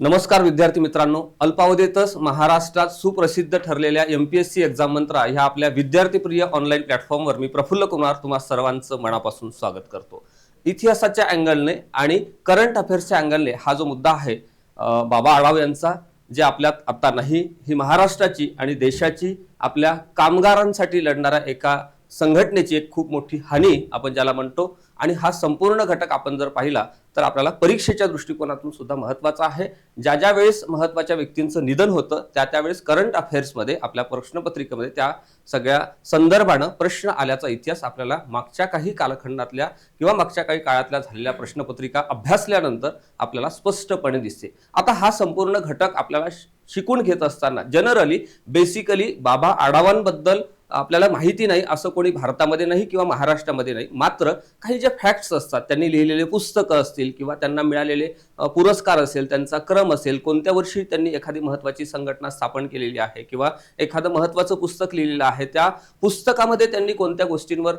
नमस्कार विद्यार्थी मित्रांनो अल्पावधीतच महाराष्ट्रात सुप्रसिद्ध ठरलेल्या M P S C exam Mantra ह्या आपल्या विद्यार्थीप्रिय ऑनलाईन प्लॅटफॉर्मवर मी प्रफुल्ल कुमार तुम्हा सर्वांचं मनापासून स्वागत करतो. इतिहासाच्या अँगलने आणि करंट अफेअर्सच्या अँगलने हा जो मुद्दा आहे बाबा आढाव यांचा जे आपल्यात आत्ता नाही ही महाराष्ट्राची आणि देशाची आपल्या कामगारांसाठी लढणाऱ्या एका संघटनेची एक खूप मोठी हानी आपण ज्याला म्हणतो आणि हा संपूर्ण घटक आपण जर पाहिला तर आपल्याला परीक्षेच्या दृष्टिकोनातून सुद्धा महत्त्वाचा आहे. ज्या ज्या वेळेस महत्त्वाच्या व्यक्तींचं निधन होतं त्या त्यावेळेस करंट अफेअर्समध्ये आपल्या प्रश्नपत्रिकेमध्ये त्या सगळ्या संदर्भानं प्रश्न आल्याचा इतिहास आपल्याला मागच्या काही कालखंडातल्या किंवा मागच्या काही काळातल्या झालेल्या प्रश्नपत्रिका अभ्यासल्यानंतर आपल्याला स्पष्टपणे दिसते. आता हा संपूर्ण घटक आपल्याला श- शिकून घेत असताना जनरली बेसिकली बाबा आढावांबद्दल आपल्याला माहिती नाही असं कोणी भारतामध्ये नाही किंवा महाराष्ट्रामध्ये नाही. मात्र काही जे फॅक्ट्स असतात त्यांनी लिहिलेले पुस्तकं असतील किंवा त्यांना मिळालेले पुरस्कार असेल त्यांचा क्रम असेल कोणत्या वर्षी त्यांनी एखादी महत्त्वाची संघटना स्थापन केलेली आहे किंवा एखादं महत्त्वाचं पुस्तक लिहिलेलं आहे त्या पुस्तकामध्ये त्यांनी कोणत्या गोष्टींवर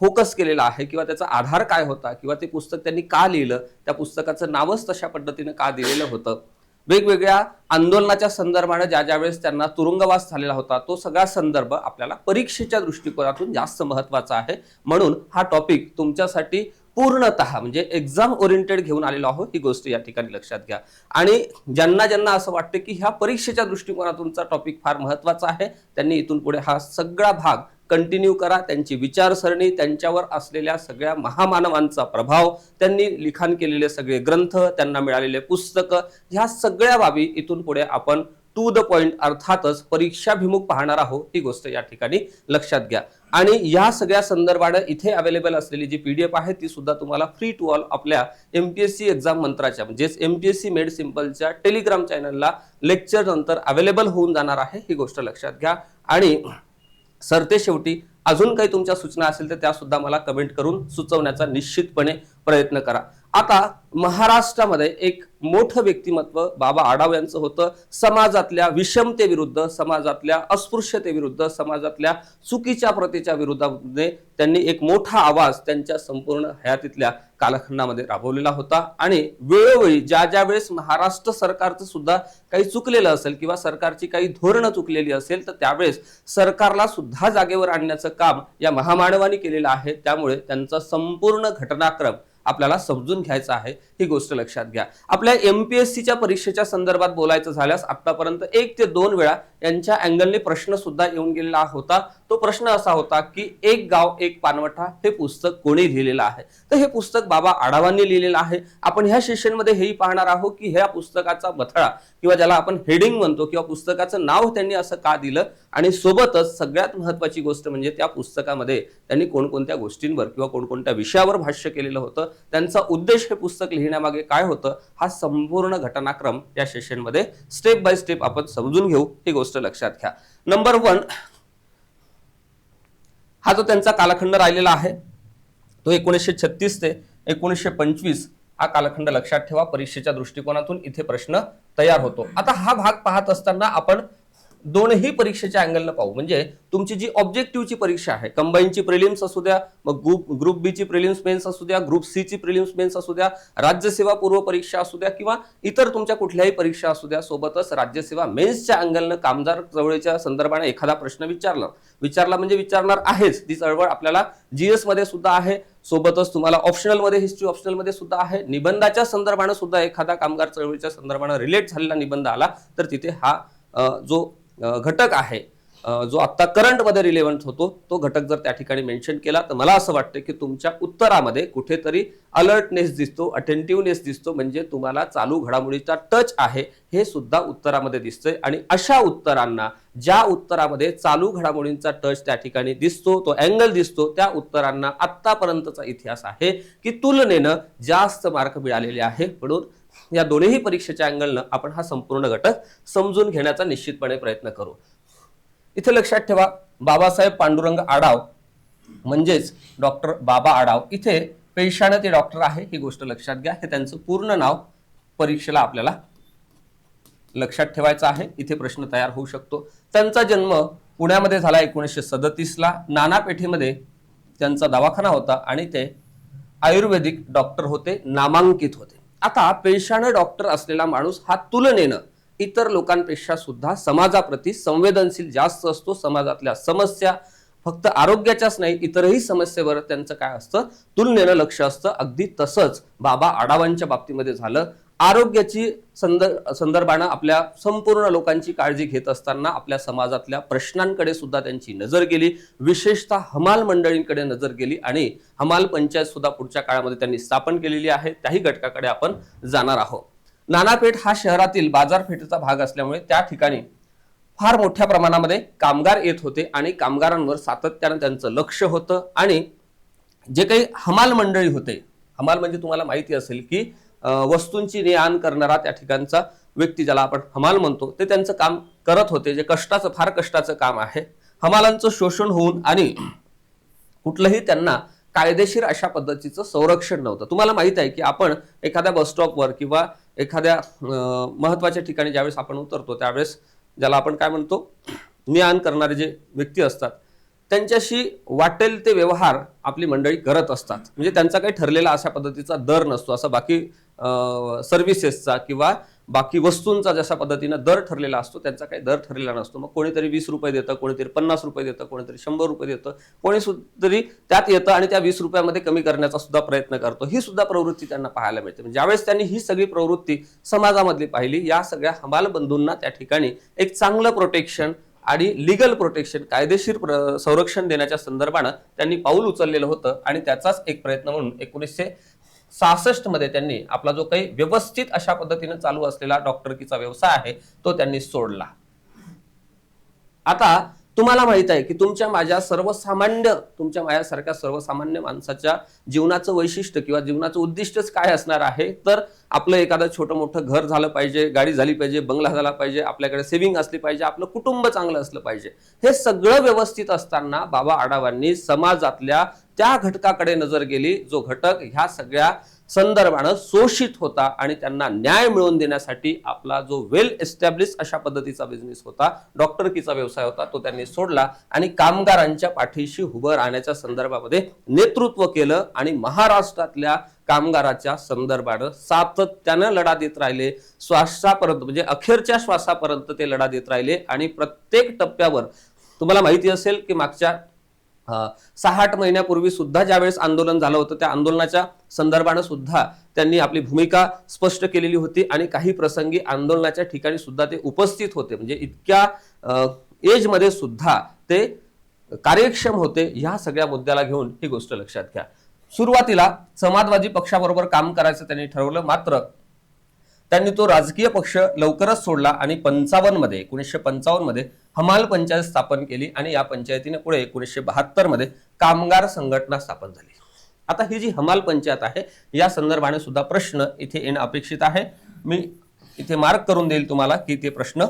फोकस केलेला आहे किंवा त्याचा आधार काय होता किंवा ते पुस्तक त्यांनी का लिहिलं त्या पुस्तकाचं नावच तशा पद्धतीनं का दिलेलं होतं? वेगवेगळ्या आंदोलनाच्या संदर्भाने ज्या ज्या वेळेस त्यांना तुरुंगवास झालेला होता तो सगळा संदर्भ आपल्याला परीक्षेच्या दृष्टिकोनातून जास्त महत्त्वाचा आहे. म्हणून हा टॉपिक तुमच्यासाठी पूर्णतः म्हणजे एक्झाम ओरिएंटेड घेऊन आलेलो आहोत ही गोष्ट या ठिकाणी लक्षात घ्या. आणि ज्यांना ज्यांना असं वाटतं की ह्या परीक्षेच्या दृष्टिकोनातूनचा टॉपिक फार महत्त्वाचा आहे त्यांनी इथून पुढे हा सगळा भाग कंटिन्यू करा. त्यांची विचारसरणी त्यांच्यावर असलेल्या सगळ्या महामानवांचा प्रभाव त्यांनी लिखाण केलेले सगळे ग्रंथ त्यांना मिळालेले पुस्तकं ह्या सगळ्या बाबी इथून पुढे आपण टू द पॉइंट अर्थातच परीक्षाभिमुख पाहणार आहोत. ही गोष्ट या ठिकाणी लक्षात घ्या. आणि या सगळ्या संदर्भात इथे अवेलेबल असलेली जी पीडीएफ आहे ती सुद्धा तुम्हाला फ्री टू ऑल आपल्या M P S C exam मंत्राच्या म्हणजेच M P S C made सिम्पलच्या Telegram चॅनलला लेक्चर नंतर अवेलेबल होऊन जाणार आहे. ही गोष्ट लक्षात घ्या. आणि सरते शेवटी अजून काही तुमच्या सूचना असेल तर त्यासुद्धा मला कमेंट करून सुचवण्याचा निश्चितपणे प्रयत्न करा. आता महाराष्ट्रामध्ये एक मोठं व्यक्तिमत्व बाबा आढाव यांचं होतं. समाजातल्या विषमतेविरुद्ध समाजातल्या अस्पृश्यतेविरुद्ध समाजातल्या चुकीच्या प्रतीच्या विरोधामध्ये त्यांनी एक मोठा आवाज त्यांच्या संपूर्ण हयातीतल्या कालखंडामध्ये राबवलेला होता. आणि वेळोवेळी ज्या ज्या वेळेस महाराष्ट्र सरकारचं सुद्धा काही चुकलेलं असेल किंवा सरकारची काही धोरणं चुकलेली असेल तर त्यावेळेस सरकारला सुद्धा जागेवर आणण्याचं काम या महामानवानी केलेलं आहे. त्यामुळे त्यांचा संपूर्ण घटनाक्रम आपल्याला समजून घ्यायचं आहे ही गोष्ट लक्षात घ्या. आपल्या एमपीएससीच्या परीक्षेच्या संदर्भात बोलायचं झाल्यास आतापर्यंत एक ते दोन वेळा यांच्या अँगलने प्रश्न सुद्धा येऊन गेलेला होता. तो प्रश्न असा होता की एक गाव एक पानवठा हे पुस्तक कोणी लिहिलेलं आहे? तर हे पुस्तक बाबा आढावांनी लिहिलेलं आहे. आपण ह्या सेशनमध्ये हेही पाहणार आहोत की ह्या पुस्तकाचा बथळा किंवा ज्याला आपण हेडिंग म्हणतो किंवा पुस्तकाचं नाव त्यांनी असं का दिलं? आणि सोबतच सगळ्यात महत्वाची गोष्ट म्हणजे त्या पुस्तकामध्ये त्यांनी कोणकोणत्या गोष्टींवर किंवा कोणकोणत्या विषयावर भाष्य केलेलं होतं? त्यांचा उद्देश हे पुस्तक लिहिण्यामागे काय होतं? हा संपूर्ण घटनाक्रम या सेशनमध्ये स्टेप बाय स्टेप आपण समजून घेऊ. ही गोष्ट लक्षात घ्या. नंबर वन हा जो त्यांचा कालखंड राहिलेला आहे तो एकोणीसशे छत्तीस ते एकोणीसशे पंचवीस हा कालखंड लक्षात ठेवा. परीक्षेच्या दृष्टिकोनातून इथे प्रश्न तयार होतो. आता हा भाग पाहत असताना आपण दोनही परीक्षेच्या अँगलनं पाहू. म्हणजे तुमची जी ऑब्जेक्टिव्हची परीक्षा आहे कंबाईनची प्रिलिम्स असू द्या मग ग्रुप ग्रुप बीची प्रिलिम्स मेन्स असू द्या ग्रुप सीची प्रिलिम्स मेन्स असू द्या राज्यसेवा पूर्व परीक्षा असू द्या किंवा इतर तुमच्या कुठल्याही परीक्षा असू द्या सोबतच राज्यसेवा मेन्सच्या अँगलनं कामगार चळवळीच्या संदर्भाने एखादा प्रश्न विचारला. विचारला म्हणजे विचारणार आहेच. ती चळवळ आपल्याला जी मध्ये सुद्धा आहे सोबतच तुम्हाला ऑप्शनलमध्ये हिस्ट्री ऑप्शनलमध्ये सुद्धा आहे. निबंधाच्या संदर्भानं सुद्धा एखादा कामगार चळवळीच्या संदर्भानं रिलेट झालेला निबंध आला तर तिथे हा जो घटक आहे. जो आता करंटमध्ये रिलेव्हंट होतो तो घटक जर त्या ठिकाणी मेन्शन केला तर मला असं वाटतं की तुमच्या उत्तरामध्ये कुठेतरी अलर्टनेस दिसतो अटेंटिव्हनेस दिसतो म्हणजे तुम्हाला चालू घडामोडीचा टच आहे हे सुद्धा उत्तरामध्ये दिसतंय. आणि अशा उत्तरांना ज्या उत्तरामध्ये चालू घडामोडींचा टच त्या ठिकाणी दिसतो तो अँगल दिसतो त्या उत्तरांना आत्तापर्यंतचा इतिहास आहे की तुलनेनं जास्त मार्क मिळालेले आहे. म्हणून या दोन्ही परीक्षेच्या अँगलनं आपण हा संपूर्ण घटक समजून घेण्याचा निश्चितपणे प्रयत्न करू. इथे लक्षात ठेवा बाबासाहेब पांडुरंग आडाव म्हणजेच डॉक्टर बाबा आडाव इथे पेशाने ते डॉक्टर आहे ही गोष्ट लक्षात घ्या. हे त्यांचं पूर्ण नाव परीक्षेला आपल्याला लक्षात ठेवायचं आहे. इथे प्रश्न तयार होऊ शकतो. त्यांचा जन्म पुण्यामध्ये झाला एकोणीसशे सदतीसला. नाना पेठेमध्ये त्यांचा दवाखाना होता आणि ते आयुर्वेदिक डॉक्टर होते नामांकित होते. आता पेशानं डॉक्टर असलेला माणूस हा तुलनेनं इतर लोकांपेक्षा सुद्धा समाजाप्रती संवेदनशील जास्त असतो. समाजातल्या समस्या फक्त आरोग्याच्याच नाही इतरही समस्येवर त्यांचं काय असतं? तुलनेनं लक्ष असतं. अगदी तसंच बाबा आडावांच्या बाबतीमध्ये झालं आरोग्याची संद संदर्भानं आपल्या संपूर्ण लोकांची काळजी घेत असताना आपल्या समाजातल्या प्रश्नांकडे सुद्धा त्यांची नजर गेली. विशेषतः हमाल मंडळींकडे नजर गेली आणि हमाल पंचायत सुद्धा पुढच्या काळामध्ये त्यांनी स्थापन केलेली आहे. त्याही घटकाकडे आपण जाणार आहोत. नानापेठ हा शहरातील बाजारपेठेचा भाग असल्यामुळे त्या ठिकाणी फार मोठ्या प्रमाणामध्ये कामगार येत होते आणि कामगारांवर सातत्यानं त्यांचं लक्ष होतं आणि जे काही हमाल मंडळी होते हमाल म्हणजे तुम्हाला माहिती असेल की वस्तूंची ने आण करणारा त्या ठिकाणचा व्यक्ती ज्याला आपण हमाल म्हणतो ते त्यांचं काम करत होते जे कष्टाचं फार कष्टाचं काम आहे. हमालांचं शोषण होऊन आणि कुठलंही त्यांना कायदेशीर अशा पद्धतीचं संरक्षण नव्हतं. तुम्हाला माहीत आहे की आपण एखाद्या बसस्टॉपवर किंवा एखाद्या महत्त्वाच्या महत्त्वाच्या ठिकाणी ज्यावेळेस आपण उतरतो त्यावेळेस ज्याला आपण काय म्हणतो ने आण करणारे जे व्यक्ती असतात त्यांच्याशी वाटेल ते व्यवहार आपली मंडळी करत असतात. म्हणजे त्यांचा काही ठरलेला अशा पद्धतीचा दर नसतो. असा बाकी सर्व्हिसेसचा किंवा बाकी वस्तूंचा जशा पद्धतीनं दर ठरलेला असतो त्यांचा काही दर ठरलेला नसतो. मग कोणीतरी वीस रुपये देतं कोणीतरी पन्नास रुपये देतं कोणीतरी शंभर रुपये देतं कोणी तरी त्यात येतं आणि त्या वीस रुपयामध्ये कमी करण्याचा सुद्धा प्रयत्न करतो. ही सुद्धा प्रवृत्ती त्यांना पाहायला मिळते. म्हणजे ज्यावेळेस त्यांनी ही सगळी प्रवृत्ती समाजामधली पाहिली या सगळ्या हमालबंधूंना त्या ठिकाणी एक चांगलं प्रोटेक्शन आणि लिगल प्रोटेक्शन कायदेशीर प्र- संरक्षण देण्याच्या संदर्भानं त्यांनी पाऊल उचललेलं होतं आणि त्याचाच एक प्रयत्न म्हणून एकोणीसशे सहासष्टमध्ये त्यांनी आपला जो काही व्यवस्थित अशा पद्धतीने चालू असलेला डॉक्टरकीचा व्यवसाय आहे तो त्यांनी सोडला. आता तुम्हाला माहीत आहे की तुमच्या माझ्या सर्वसामान्य तुमच्या माझ्यासारख्या सर्वसामान्य माणसाच्या जीवनाचं वैशिष्ट्य किंवा जीवनाचं उद्दिष्टच काय असणार आहे? तर आपलं एखादं छोटं मोठं घर झालं पाहिजे गाडी झाली पाहिजे बंगला झाला पाहिजे आपल्याकडे सेव्हिंग असली पाहिजे आपलं कुटुंब चांगलं असलं पाहिजे. हे सगळं व्यवस्थित असताना बाबा आढावांनी समाजातल्या त्या घटकाकडे नजर गेली जो घटक ह्या सगळ्या संदर्भानं शोषित होता आणि त्यांना न्याय मिळवून देण्यासाठी आपला जो वेल एस्टॅब्लिश अशा पद्धतीचा बिझनेस होता डॉक्टरकीचा व्यवसाय होता तो त्यांनी सोडला आणि कामगारांच्या पाठीशी उभं राहण्याच्या संदर्भामध्ये नेतृत्व केलं आणि महाराष्ट्रातल्या कामगाराच्या संदर्भानं सातत्यानं लढा देत राहिले. श्वासापर्यंत म्हणजे अखेरच्या श्वासापर्यंत ते लढा देत राहिले आणि प्रत्येक टप्प्यावर तुम्हाला माहिती असेल की मागच्या सहा आठ महिन्यापूर्वी सुद्धा ज्यावेळेस आंदोलन झालं होतं त्या आंदोलनाच्या संदर्भानं सुद्धा त्यांनी आपली भूमिका स्पष्ट केलेली होती आणि काही प्रसंगी आंदोलनाच्या ठिकाणी सुद्धा ते उपस्थित होते. म्हणजे इतक्या एजमध्ये सुद्धा ते कार्यक्षम होते ह्या सगळ्या मुद्द्याला घेऊन ही गोष्ट लक्षात घ्या. सुरुवातीला समाजवादी पक्षाबरोबर काम करायचं त्यांनी ठरवलं मात्र त्यांनी तो राजकीय पक्ष लवकरच सोडला आणि पंचावन्नमध्ये एकोणीसशे पंचावन्नमध्ये हमाल पंचायत स्थापन केली आणि या पंचायतीने पुढे एकोणीसशे बहात्तरमध्ये कामगार संघटना स्थापन झाली. आता ही जी हमाल पंचायत आहे या संदर्भाने सुद्धा प्रश्न इथे येणं अपेक्षित आहे. मी इथे मार्क करून देईल तुम्हाला की ते प्रश्न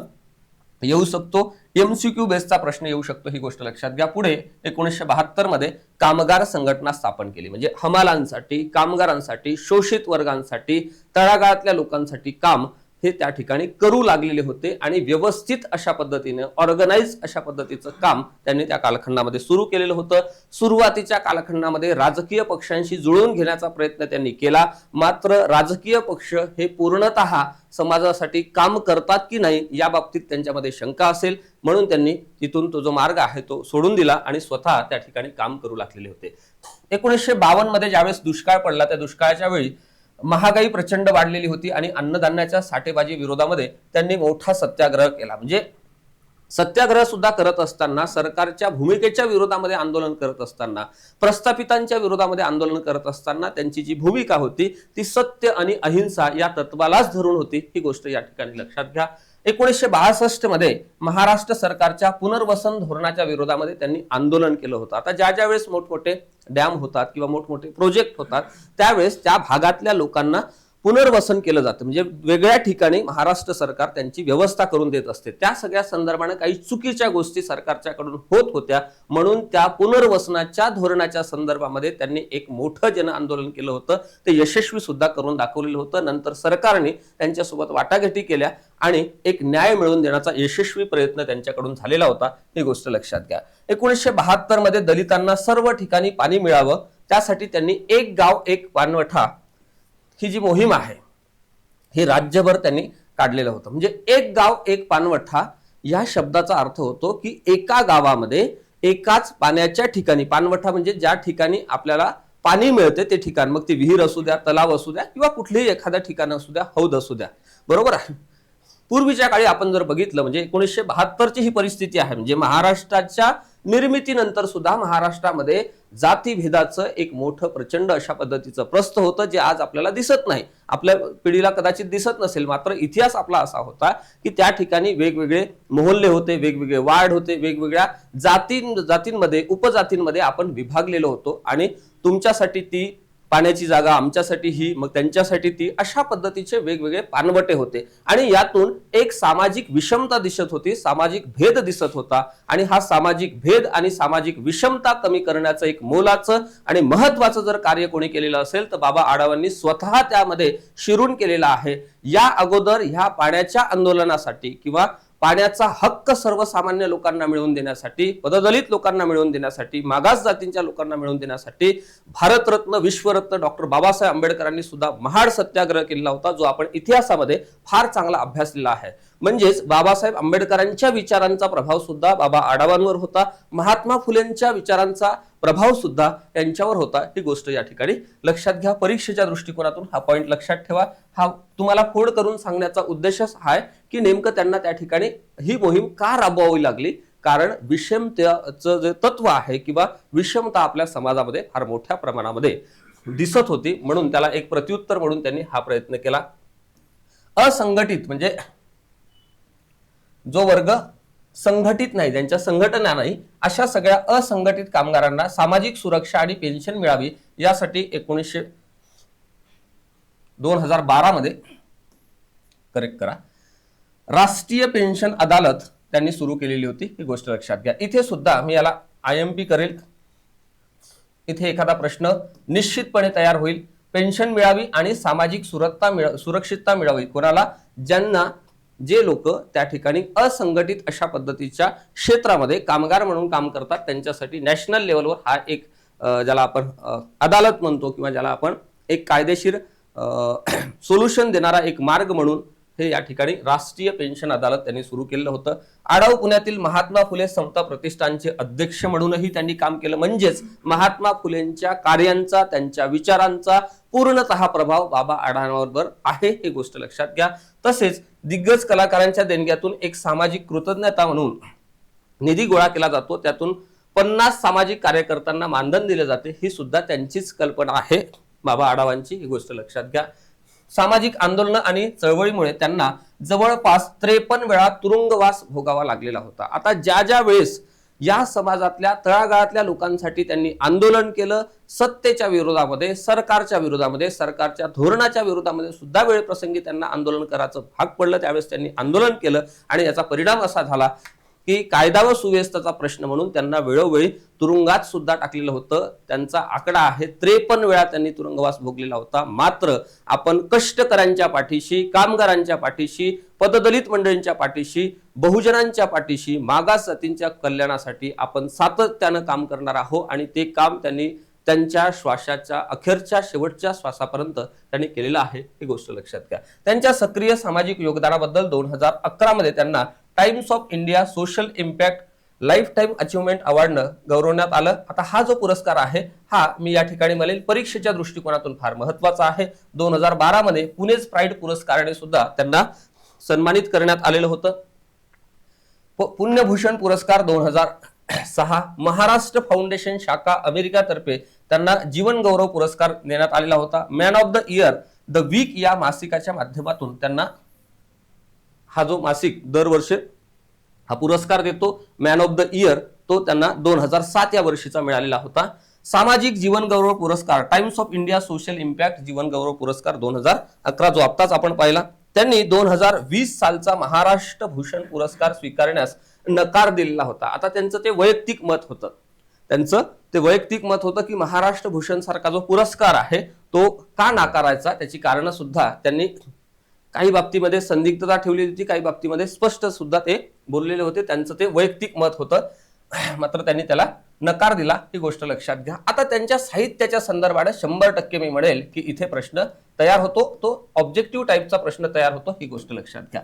येऊ शकतो. एमसीक्यू बेसचा प्रश्न येऊ शकतो ही गोष्ट लक्षात घ्या. पुढे एकोणीसशे बहात्तरमध्ये कामगार संघटना स्थापन केली. म्हणजे हमालांसाठी कामगारांसाठी शोषित वर्गांसाठी तळागाळातल्या लोकांसाठी काम हे त्या ठिकाणी करू लागलेले होते आणि व्यवस्थित अशा पद्धतीने ऑर्गनाईज अशा पद्धतीचं काम त्यांनी त्या कालखंडामध्ये सुरू केलेलं होतं. सुरुवातीच्या कालखंडामध्ये राजकीय पक्षांशी जुळवून घेण्याचा प्रयत्न त्यांनी केला. मात्र राजकीय पक्ष हे पूर्णतः समाजासाठी काम करतात की नाही या बाबतीत त्यांच्यामध्ये शंका असेल. म्हणून त्यांनी तिथून तो जो मार्ग आहे तो सोडून दिला आणि स्वतः त्या ठिकाणी काम करू लागलेले होते. एकोणीसशे बावन्नमध्ये ज्यावेळेस दुष्काळ पडला त्या दुष्काळाच्या वेळी महागाई प्रचंड वाढलेली होती आणि अन्नधान्याच्या साठेबाजी विरोधामध्ये त्यांनी मोठा सत्याग्रह केला. म्हणजे सत्याग्रह सुद्धा करत असताना सरकारच्या भूमिकेच्या विरोधामध्ये आंदोलन करत असताना प्रस्थापितांच्या विरोधामध्ये आंदोलन करत असताना त्यांची जी भूमिका होती ती सत्य आणि अहिंसा या तत्वालाच धरून होती ही गोष्ट या ठिकाणी लक्षात घ्या. एकोणीसशे बासष्टमध्ये महाराष्ट्र सरकारच्या पुनर्वसन धोरणाच्या विरोधामध्ये त्यांनी आंदोलन केलं होतं. आता ज्या ज्या वेळेस मोठमोठे डॅम होतात किंवा मोठमोठे प्रोजेक्ट होतात त्यावेळेस त्या भागातल्या लोकांना पुनर्वसन केलं जातं. म्हणजे वेगळ्या ठिकाणी महाराष्ट्र सरकार त्यांची व्यवस्था करून देत असते. त्या सगळ्या संदर्भाने काही चुकीच्या गोष्टी सरकारच्याकडून होत होत्या. म्हणून त्या पुनर्वसनाच्या धोरणाच्या संदर्भामध्ये त्यांनी एक मोठं जन आंदोलन केलं होतं. ते यशस्वी सुद्धा करून दाखवलेलं होतं. नंतर सरकारने त्यांच्यासोबत वाटाघाटी केल्या आणि एक न्याय मिळवून देण्याचा यशस्वी प्रयत्न त्यांच्याकडून झालेला होता. ही गोष्ट लक्षात घ्या. एकोणीसशे बहात्तरमध्ये दलितांना सर्व ठिकाणी पाणी मिळावं. त्यासाठी त्यांनी एक गाव एक पाणवठा ही जी मोहीम आहे हे राज्यभर त्यांनी काढलेलं होतं. म्हणजे एक गाव एक पानवठा या शब्दाचा अर्थ होतो की एका गावामध्ये एकाच पाण्याच्या ठिकाणी पानवठा म्हणजे ज्या ठिकाणी आपल्याला पाणी मिळते ते ठिकाण. मग ते विहीर असू द्या तलाव असू द्या किंवा कुठलेही एखाद्या ठिकाण असू द्या हौद असू द्या. बरोबर आहे? पूर्वीच्या काळी आपण जर बघितलं म्हणजे एकोणीसशे बहात्तरची ही परिस्थिती आहे. म्हणजे महाराष्ट्राच्या निर्मितीनंतर सुद्धा महाराष्ट्रामध्ये जातीभेदाचं एक मोठं प्रचंड अशा पद्धतीचं प्रस्थ होतं जे आज आपल्याला दिसत नाही. आपल्या पिढीला कदाचित दिसत नसेल मात्र इतिहास आपला असा होता की त्या ठिकाणी वेगवेगळे मोहल्ले होते वेगवेगळे वार्ड होते वेगवेगळ्या जाती जातींमध्ये उपजातींमध्ये आपण विभागलेलो होतो आणि तुमच्यासाठी ती पाण्याची जागा आमच्यासाठी ही मग त्यांच्यासाठी ती अशा पद्धतीचे वेगवेगळे पानवटे होते. आणि यातून एक सामाजिक विषमता दिसत होती सामाजिक भेद दिसत होता. आणि हा सामाजिक भेद आणि सामाजिक विषमता कमी करण्याचं एक मोलाचं आणि महत्वाचं जर कार्य कोणी केलेलं असेल तर बाबा आडावांनी स्वतः त्यामध्ये शिरून केलेलं आहे. या अगोदर ह्या पाण्याच्या आंदोलनासाठी किंवा पाण्याचा हक्क सर्वसामान्य लोकांना मिळवून देण्यासाठी पददलित लोकांना मिळवून देण्यासाठी मागास जातींच्या लोकांना मिळवून देण्यासाठी भारतरत्न विश्वरत्न डॉक्टर बाबासाहेब आंबेडकरांनी सुद्धा महाड सत्याग्रह केलेला होता जो आपण इतिहासामध्ये फार चांगला अभ्यासलेला आहे. म्हणजेच बाबासाहेब आंबेडकरांच्या विचारांचा प्रभाव सुद्धा बाबा आढावांवर होता. महात्मा फुलेंच्या विचारांचा प्रभाव सुद्धा यांच्यावर होता. ही गोष्ट या ठिकाणी लक्षात घ्या. परीक्षेच्या दृष्टिकोनातून हा पॉईंट लक्षात ठेवा. हा तुम्हाला फोड करून सांगण्याचा उद्देशच हा आहे की नेमकं त्यांना त्या ठिकाणी ही मोहीम का राबवावी लागली? कारण विषमतेचं जे तत्व आहे किंवा विषमता आपल्या समाजामध्ये फार मोठ्या प्रमाणामध्ये दिसत होती. म्हणून त्याला एक प्रत्युत्तर म्हणून त्यांनी हा प्रयत्न केला. असंघटित म्हणजे जो वर्ग संघटित नाही ज्यांच्या संघटना नाही अशा सगळ्या असंघटित कामगारांना सामाजिक सुरक्षा आणि पेन्शन मिळावी यासाठी एकोणीसशे दोन हजार बारामध्ये करेक्ट करा. राष्ट्रीय पेन्शन अदालत त्यांनी सुरू केलेली होती ही गोष्ट लक्षात घ्या. इथे सुद्धा मी याला आय एम पी करेल. इथे एखादा प्रश्न निश्चितपणे तयार होईल. पेन्शन मिळावी आणि सामाजिक सुरक्षा मिळ सुरक्षितता मिळावी. कोणाला? ज्यांना जे लोक त्या ठिकाणी असंघटित अशा पद्धतीच्या क्षेत्रामध्ये कामगार म्हणून काम करतात त्यांच्यासाठी नॅशनल लेवलवर हा एक ज्याला आपण अदालत म्हणतो किंवा ज्याला आपण एक कायदेशीर सोल्युशन देणारा एक मार्ग म्हणून हे या ठिकाणी राष्ट्रीय पेन्शन अदालत त्यांनी सुरू केलेलं होतं. आडाव पुण्यातील महात्मा फुले समता प्रतिष्ठानचे अध्यक्ष म्हणूनही त्यांनी काम केलं. म्हणजेच महात्मा फुलेंच्या कार्यांचा त्यांच्या विचारांचा पूर्णतः प्रभाव बाबा आढावांवर आहे हे गोष्ट लक्षात घ्या. तसेच दिग्गज कलाकारांच्या देणग्यातून एक सामाजिक कृतज्ञता म्हणून निधी गोळा केला जातो. त्यातून पन्नास सामाजिक कार्यकर्त्यांना मानधन दिले जाते. ही सुद्धा त्यांचीच कल्पना आहे. बाबा आढावांची ही गोष्ट लक्षात घ्या. सामाजिक आंदोलन आणि चळवळीमुळे त्यांना जवळपास त्रेपन्न वेळा तुरुंगवास भोगावा लागलेला होता. आता ज्या ज्या वेळेस या समाजातल्या तळागाळातल्या लोकांसाठी त्यांनी आंदोलन केलं. सत्तेच्या विरोधामध्ये सरकारच्या विरोधामध्ये सरकारच्या धोरणाच्या विरोधामध्ये सुद्धा वेळप्रसंगी त्यांना आंदोलन करायचं भाग पडलं. त्यावेळेस त्यांनी आंदोलन केलं आणि याचा परिणाम असा झाला की कायदा व सुव्यवस्थेचा प्रश्न म्हणून त्यांना वेळोवेळी तुरुंगात सुद्धा टाकलेलं होतं. त्यांचा आकडा आहे त्रेपन्न वेळा त्यांनी तुरुंगवास भोगलेला होता. मात्र आपण कष्टकऱ्यांच्या पाठीशी कामगारांच्या पाठीशी पददलित मंडळींच्या पाठीशी बहुजनांच्या पाठीशी मागास जातींच्या कल्याणासाठी आपण सातत्यानं काम करणार आहोत आणि ते काम त्यांनी त्यांच्या श्वासाच्या अखेरच्या शेवटच्या श्वासापर्यंत त्यांनी केलेलं आहे. ही गोष्ट लक्षात घ्या. त्यांच्या सक्रिय सामाजिक योगदानाबद्दल दोन हजार अकरा मध्ये त्यांना Times of India social impact lifetime achievement अवॉर्डनं गौरवण्यात आलं. आता हा जो पुरस्कार आहे हा मी या ठिकाणी म्हणेल परीक्षेच्या दृष्टिकोनातून फार महत्त्वाचा आहे. दोन हजार बारा मध्ये पुणेच प्राईड पुरस्काराने सुद्धा त्यांना सन्मानित करण्यात आलेलं होतं. पुण्यभूषण पुरस्कार दोन हजार सहा महाराष्ट्र फाउंडेशन शाखा अमेरिकातर्फे त्यांना जीवन गौरव पुरस्कार देण्यात आलेला होता. Man of the year the week या मासिकाच्या माध्यमातून त्यांना हा जो मासिक दरवर्षी हा पुरस्कार देतो मॅन ऑफ द इयर तो त्यांना दोन हजार सात या वर्षीचा मिळालेला होता. सामाजिक जीवनगौरव पुरस्कार Times of India social impact जीवनगौरव पुरस्कार दोन हजार अकरा जो आत्ताच आपण पाहिला त्यांनी दोन हजार वीस सालचा महाराष्ट्र भूषण पुरस्कार स्वीकारण्यास नकार दिलेला होता. आता त्यांचं ते वैयक्तिक मत होतं. त्यांचं ते वैयक्तिक मत होतं की महाराष्ट्र भूषण सारखा जो पुरस्कार आहे तो का नाकारायचा? त्याची कारणं सुद्धा त्यांनी काही बाबतीमध्ये संदिग्धता ठेवली होती काही बाबतीमध्ये स्पष्ट सुद्धा ते बोललेले होते. त्यांचं ते वैयक्तिक मत होतं. मात्र त्यांनी त्याला नकार दिला. ही गोष्ट लक्षात घ्या. आता त्यांच्या साहित्याच्या संदर्भात शंभर टक्के मी म्हणेल की इथे प्रश्न तयार होतो. तो ऑब्जेक्टिव्ह टाईपचा प्रश्न तयार होतो. ही गोष्ट लक्षात घ्या.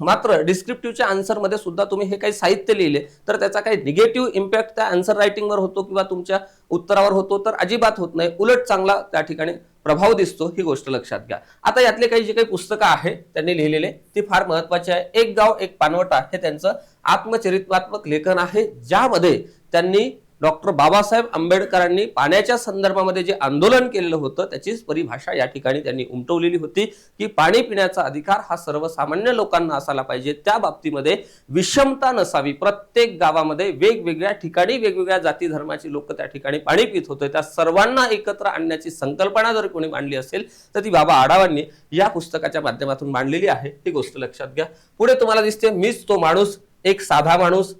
मात्र डिस्क्रिप्टिव्हच्या आन्सरमध्ये सुद्धा तुम्ही हे काही साहित्य लिहिले तर त्याचा काही निगेटिव्ह इम्पॅक्ट त्या आन्सर रायटिंगवर होतो किंवा तुमच्या उत्तरावर होतो तर अजिबात होत नाही. उलट चांगला त्या ठिकाणी प्रभाव दिसतो ही गोष्ट लक्षात घ्या. आता यातले काही जे काही पुस्तकं आहे त्यांनी लिहिलेले ती फार महत्वाची आहे. एक गाव एक पानवटा हे त्यांचं आत्मचरित्रात्मक लेखन आहे ज्यामध्ये त्यांनी डॉक्टर बाबासाहेब आंबेडकरांनी पाण्याच्या संदर्भामध्ये जे आंदोलन केलेलं होतं त्याचीच परिभाषा या ठिकाणी त्यांनी उमटवलेली होती की पाणी पिण्याचा अधिकार हा सर्वसामान्य लोकांना असायला पाहिजे. त्या बाबतीमध्ये विषमता नसावी. प्रत्येक गावामध्ये वेगवेगळ्या ठिकाणी वेगवेगळ्या जाती धर्माची लोक त्या ठिकाणी पाणी पित होते. त्या सर्वांना एकत्र आणण्याची संकल्पना जर कोणी मांडली असेल तर ती बाबा आढावांनी या पुस्तकाच्या माध्यमातून मांडलेली आहे. ही गोष्ट लक्षात घ्या. पुढे तुम्हाला दिसते मीच तो माणूस एक साधा माणूस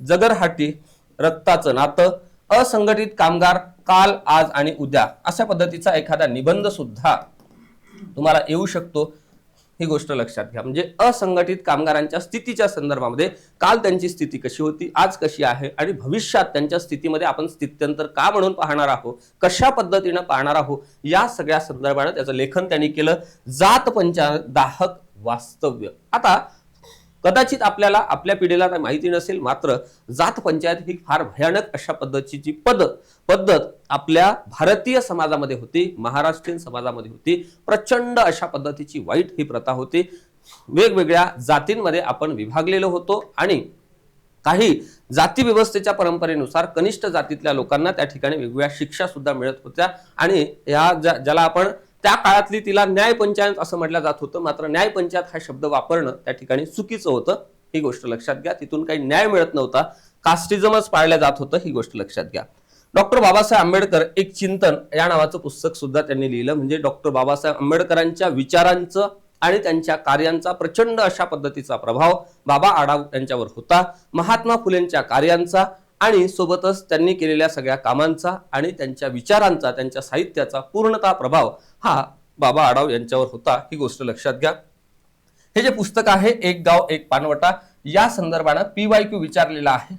जगरहाटी रक्ताचं नातं असंघटित कामगार काल आज आणि उद्या अशा पद्धतीचा एखादा निबंध सुद्धा तुम्हाला येऊ शकतो. ही गोष्ट लक्षात घ्या. म्हणजे असंघटित कामगारांच्या स्थितीच्या संदर्भामध्ये काल त्यांची स्थिती कशी होती आज कशी आहे आणि भविष्यात त्यांच्या स्थितीमध्ये आपण स्थित्यंतर का म्हणून पाहणार आहोत कशा पद्धतीनं पाहणार आहोत या सगळ्या संदर्भानं त्याचं लेखन त्यांनी केलं. जात पंचा दाहक वास्तव्य. आता कदाचित आपल्याला आपल्या पिढीला काही माहिती नसेल मात्र जात पंचायत ही फार भयानक अशा पद्धतीची पद पद्धत आपल्या भारतीय समाजामध्ये होती महाराष्ट्रीयन समाजामध्ये होती प्रचंड अशा पद्धतीची वाईट ही प्रथा होती. वेगवेगळ्या जातींमध्ये आपण विभागलेलो होतो आणि काही जाती व्यवस्थेच्या परंपरेनुसार कनिष्ठ जातीतल्या लोकांना त्या ठिकाणी वेगवेगळ्या शिक्षा सुद्धा मिळत होत्या. आणि या ज्या- ज्याला आपण त्या काळातली तिला न्याय पंचायत असं म्हटलं जात होतं. मात्र न्याय पंचायत हा शब्द वापरणं त्या ठिकाणी चुकीचं होतं. ही गोष्ट लक्षात घ्या. तिथून काही न्याय मिळत नव्हता. कास्टिझमच पाळलं जात होतं. ही गोष्ट लक्षात घ्या. डॉक्टर बाबासाहेब आंबेडकर एक चिंतन या नावाचं पुस्तक सुद्धा त्यांनी लिहिलं. म्हणजे डॉक्टर बाबासाहेब आंबेडकरांच्या विचारांचं आणि त्यांच्या कार्यांचा प्रचंड अशा पद्धतीचा प्रभाव बाबा आढाव यांच्यावर होता. महात्मा फुलेंच्या कार्यांचा आणि सोबतच त्यांनी केलेल्या सगळ्या कामांचा आणि त्यांच्या विचारांचा त्यांच्या साहित्याचा पूर्णतः प्रभाव हा बाबा आढाव यांच्यावर होता. ही गोष्ट लक्षात घ्या. हे जे पुस्तक आहे एक गाव एक पानवटा या संदर्भानं पी वाय क्यू विचारलेला आहे.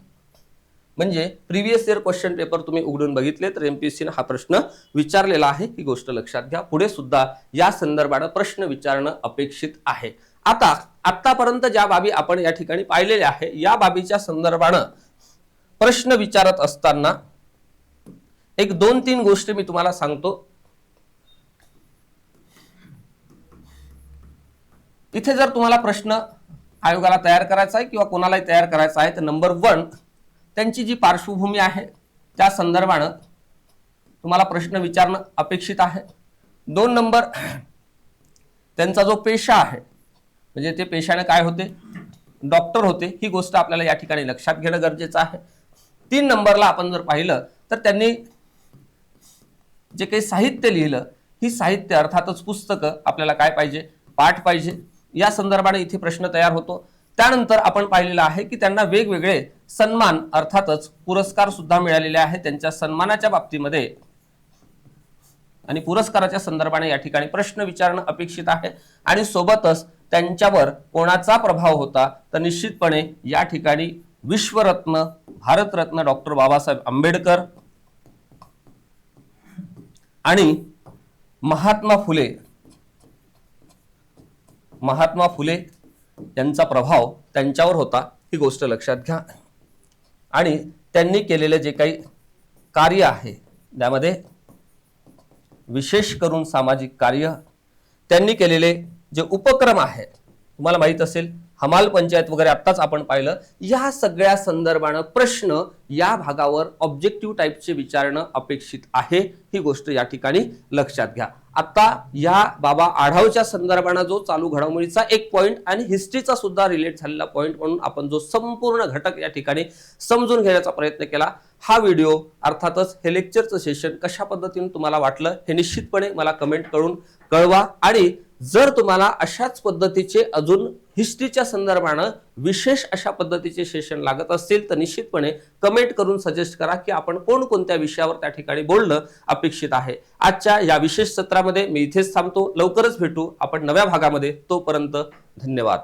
म्हणजे प्रिव्हियस इयर क्वेश्चन पेपर तुम्ही उघडून बघितले तर एमपीएससीनं हा प्रश्न विचारलेला आहे. ही गोष्ट लक्षात घ्या. पुढे सुद्धा या संदर्भानं प्रश्न विचारणं अपेक्षित आहे. आता आतापर्यंत ज्या बाबी आपण या ठिकाणी पाहिलेल्या आहे या बाबीच्या संदर्भानं प्रश्न विचारत असताना एक दोन तीन गोष्टी मी तुम्हाला सांगतो. इथे जर तुम्हाला प्रश्न आयोगाला तयार करायचा आहे किंवा कोणालाही तयार करायचा आहे तर नंबर वन त्यांची जी पार्श्वभूमी आहे त्या संदर्भानं तुम्हाला प्रश्न विचारणं अपेक्षित आहे. दोन नंबर त्यांचा जो पेशा आहे म्हणजे ते पेशाने काय होते? डॉक्टर होते ही गोष्ट आपल्याला या ठिकाणी लक्षात घेणं गरजेचं आहे. तीन नंबरला आपण जर पाहिलं तर त्यांनी जे काही साहित्य लिहिलं ही साहित्य अर्थातच पुस्तकं आपल्याला काय पाहिजे? पाठ पाहिजे. या संदर्भाने इथे प्रश्न तयार होतो. त्यानंतर आपण पाहिलेलं आहे की त्यांना वेगवेगळे सन्मान अर्थातच पुरस्कार सुद्धा मिळालेले आहेत. त्यांच्या सन्मानाच्या बाबतीमध्ये आणि पुरस्काराच्या संदर्भाने या ठिकाणी प्रश्न विचारणं अपेक्षित आहे. आणि सोबतच त्यांच्यावर कोणाचा प्रभाव होता तर निश्चितपणे या ठिकाणी विश्वरत्न भारतरत्न डॉक्टर बाबासाहेब आंबेडकर आणि महात्मा फुले. महात्मा फुले यांचा प्रभाव त्यांच्यावर होता ही गोष्ट लक्षात घ्या. आणि त्यांनी केलेले जे काही कार्य आहे त्यामध्ये विशेष करून सामाजिक कार्य त्यांनी केलेले जे उपक्रम आहेत तुम्हाला माहीत असेल हमाल पंचायत वगैरे आत्ताच आपण पाहिलं या सगळ्या संदर्भानं प्रश्न या भागावर ऑब्जेक्टिव्ह टाईपचे विचारणं अपेक्षित आहे ही गोष्ट या ठिकाणी लक्षात घ्या. आता या बाबा आढावच्या संदर्भानं जो चालू घडामोडीचा एक पॉईंट आणि हिस्ट्रीचा सुद्धा रिलेट झालेला पॉईंट म्हणून आपण जो संपूर्ण घटक या ठिकाणी समजून घेण्याचा प्रयत्न केला हा व्हिडिओ अर्थातच हे लेक्चरचं सेशन कशा पद्धतीने तुम्हाला वाटलं हे निश्चितपणे मला कमेंट करून कळवा आणि जर तुम्हाला अशाच पद्धतीचे अजून हिस्ट्रीच्या संदर्भानं विशेष अशा पद्धतीचे सेशन लागत असतील तर निश्चितपणे कमेंट करून सजेस्ट करा की आपण कोणकोणत्या विषयावर त्या ठिकाणी बोलणं अपेक्षित आहे. आजच्या या विशेष सत्रामध्ये मी इथेच थांबतो. लवकरच भेटू आपण नव्या भागामध्ये. तोपर्यंत धन्यवाद.